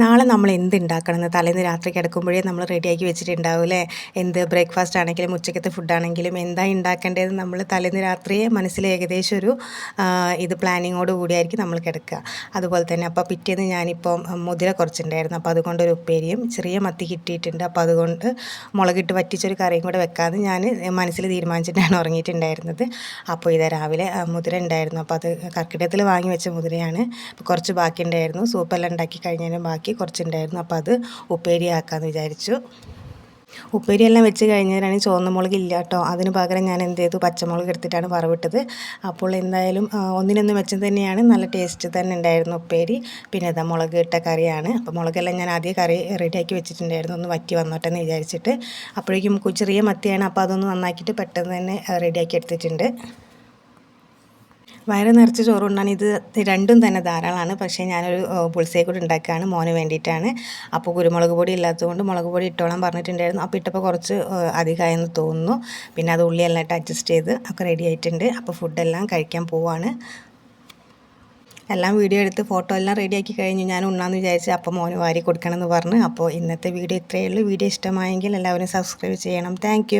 നാളെ നമ്മൾ എന്ത് ഉണ്ടാക്കണമെന്ന് തലേന്ന് രാത്രി കിടക്കുമ്പോഴേ നമ്മൾ റെഡിയാക്കി വെച്ചിട്ടുണ്ടാവും അല്ലേ എന്ത് ബ്രേക്ക്ഫാസ്റ്റ് ആണെങ്കിലും ഉച്ചക്കത്തെ ഫുഡാണെങ്കിലും എന്താ ഉണ്ടാക്കേണ്ടതെന്ന് നമ്മൾ തലേന്ന് രാത്രിയെ മനസ്സിൽ ഏകദേശം ഒരു ഇത് പ്ലാനിങ്ങോട് കൂടിയായിരിക്കും നമ്മൾ കിടക്കുക. അതുപോലെ തന്നെ അപ്പോൾ പിറ്റേന്ന് ഞാനിപ്പം മുതിര കുറച്ചുണ്ടായിരുന്നു അപ്പോൾ അതുകൊണ്ട് ഒരു ഉപ്പേരിയും ചെറിയ മത്തി കിട്ടിയിട്ടുണ്ട്. അപ്പോൾ അതുകൊണ്ട് മുളകിട്ട് വറ്റിച്ചൊരു കറിയും കൂടെ വെക്കാതെ ഞാൻ മനസ്സിൽ തീരുമാനിച്ചിട്ടാണ് ഉറങ്ങിയിട്ടുണ്ടായിരുന്നത്. അപ്പോൾ ഇതാ രാവിലെ മുതിര ഉണ്ടായിരുന്നു. അപ്പോൾ അത് കർക്കിടകത്തിൽ വാങ്ങി വെച്ച മുതിരയാണ്. കുറച്ച് ബാക്കി ഉണ്ടായിരുന്നു സൂപ്പെല്ലാം ഉണ്ടാക്കി കഴിഞ്ഞാലും ബാക്കി കുറച്ചുണ്ടായിരുന്നു. അപ്പോൾ അത് ഉപ്പേരിയാക്കാമെന്ന് വിചാരിച്ചു. ഉപ്പേരിയെല്ലാം വെച്ച് കഴിഞ്ഞാലാണ് ചുവന്ന മുളക് ഇല്ല കേട്ടോ. അതിന് പകരം ഞാൻ എന്ത് ചെയ്തു? പച്ചമുളക് എടുത്തിട്ടാണ് വറവിട്ടത്. അപ്പോൾ എന്തായാലും ഒന്നിനൊന്ന് വെച്ചത് തന്നെയാണ്. നല്ല ടേസ്റ്റ് തന്നെ ഉണ്ടായിരുന്നു ഉപ്പേരി. പിന്നെ ഇതാ മുളക് ഇട്ട കറിയാണ്. അപ്പോൾ മുളകെല്ലാം ഞാൻ ആദ്യം കറി റെഡിയാക്കി വെച്ചിട്ടുണ്ടായിരുന്നു. ഒന്ന് വറ്റി വന്നോട്ടെ എന്ന് വിചാരിച്ചിട്ട്. അപ്പോഴേക്കും ചെറിയ മത്തിയാണ്. അപ്പോൾ അതൊന്ന് നന്നാക്കിയിട്ട് പെട്ടെന്ന് തന്നെ റെഡിയാക്കി എടുത്തിട്ടുണ്ട്. വയറ് നിറച്ച് ചോറ് ചോറുണ്ടാണ് ഇത് രണ്ടും തന്നെ ധാരാളമാണ് പക്ഷേ ഞാനൊരു പുളിസേ കൂടി ഉണ്ടാക്കുകയാണ് മോന് വേണ്ടിയിട്ടാണ്. അപ്പോൾ കുരുമുളക് പൊടി ഇല്ലാത്തതുകൊണ്ട് മുളക് പൊടി ഇട്ടോളാൻ പറഞ്ഞിട്ടുണ്ടായിരുന്നു. അപ്പോൾ ഇട്ടപ്പോൾ കുറച്ച് അധികമായെന്ന് തോന്നുന്നു. പിന്നെ അത് ഉള്ളിയെല്ലാം ഇട്ട് അഡ്ജസ്റ്റ് ചെയ്ത് ഒക്കെ റെഡി ആയിട്ടുണ്ട്. അപ്പോൾ ഫുഡെല്ലാം കഴിക്കാൻ പോവാണ്. എല്ലാം വീഡിയോ എടുത്ത് ഫോട്ടോ എല്ലാം റെഡിയാക്കി കഴിഞ്ഞു. ഞാൻ ഉണ്ണാന്ന് വിചാരിച്ച് അപ്പോൾ മോന് വാരി കൊടുക്കണം എന്ന് പറഞ്ഞു. അപ്പോൾ ഇന്നത്തെ വീഡിയോ ഇത്രയേ ഉള്ളൂ. വീഡിയോ ഇഷ്ടമായെങ്കിൽ എല്ലാവരും സബ്സ്ക്രൈബ് ചെയ്യണം. താങ്ക്